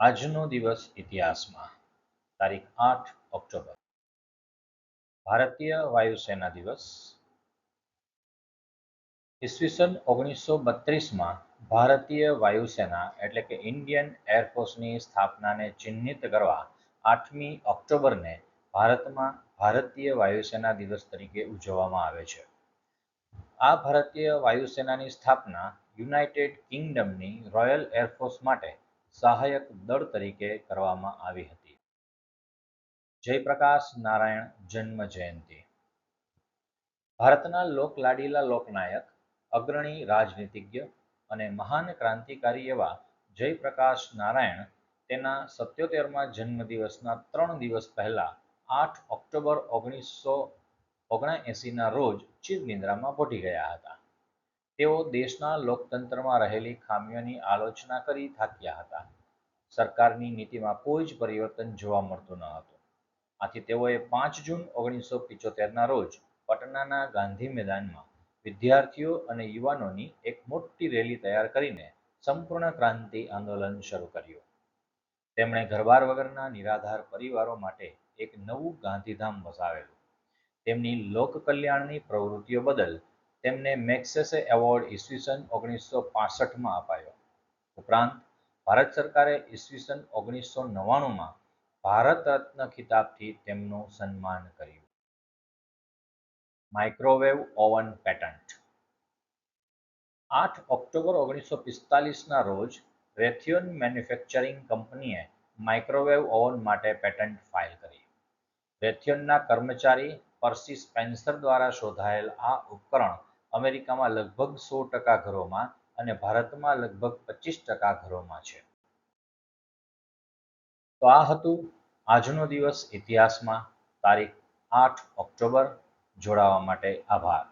આજનો દિવસ ઇતિહાસમાં, તારીખ આઠ ઓક્ટોબર. ભારતીય વાયુસેના દિવસ. ઈસવીસન ઓગણીસો બત્રીસમાં ભારતીય વાયુસેના, એટલે કે ઇન્ડિયન એરફોર્સની સ્થાપનાને ચિહ્નિત કરવા આઠમી ઓક્ટોબરને ભારતમાં ભારતીય વાયુસેના દિવસ તરીકે ઉજવવામાં આવે છે. આ ભારતીય વાયુસેનાની સ્થાપના યુનાઇટેડ કિંગડમની રોયલ એરફોર્સ માટે સહાયક દળ તરીકે કરવામાં આવી હતી. જયપ્રકાશ નારાયણ જન્મ જયંતિ. ભારતના લોકલાડીલા લોકનાયક, અગ્રણી રાજનીતિજ્ઞ અને મહાન ક્રાંતિકારી એવા જયપ્રકાશ નારાયણ તેના સત્યોતેરમાં જન્મદિવસના ત્રણ દિવસ પહેલા આઠ ઓક્ટોબર ઓગણીસો ઓગણએંસીના રોજ ચિરનિદ્રામાં ભૂટી ગયા હતા. તેઓ દેશના લોકતંત્રમાં રહેલી ખામીઓની આલોચના કરી થાક્યા હતા. સરકારની નીતિમાં કોઈ જ પરિવર્તન જોવા મળતું ન હતું. આથી તેઓએ પાંચ જૂન ઓગણીસો પિચોતેરના રોજ પટનાના ગાંધી મેદાનમાં વિદ્યાર્થીઓ અને યુવાનોની એક મોટી રેલી તૈયાર કરીને સંપૂર્ણ ક્રાંતિ આંદોલન શરૂ કર્યું. તેમણે ઘરબાર વગરના નિરાધાર પરિવારો માટે એક નવું ગાંધીધામ વસાવેલું. તેમની લોકકલ્યાણની પ્રવૃત્તિઓ બદલ તેમને મેક્સેસે એવોર્ડ ઈસવીસન ઓગણીસો પાસઠમાં અપાયો. ઉપરાંત, ભારત સરકારે ઈસવીસન ઓગણીસો નવ્વાણુંમાં ભારત રત્ન ખિતાબથી તેમનું સન્માન કર્યું. Microwave oven patent. આઠ ઓક્ટોબર ઓગણીસો પિસ્તાલીસના રોજ, રેથિયોન મેન્યુફેક્ચરિંગ કંપનીએ માઇક્રોવેવ ઓવન માટે પેટન્ટ ફાઇલ કરી. રેથિયોનના કર્મચારી પર્સી સ્પેન્સર દ્વારા શોધાયેલ આ ઉપકરણ અમેરિકામાં લગભગ સો ટકા ઘરોમાં અને ભારતમાં લગભગ પચીસ ટકા ઘરોમાં છે. તો આ હતું આજનો દિવસ ઇતિહાસમાં, તારીખ આઠ ઓક્ટોબર. જોડાવા માટે આભાર.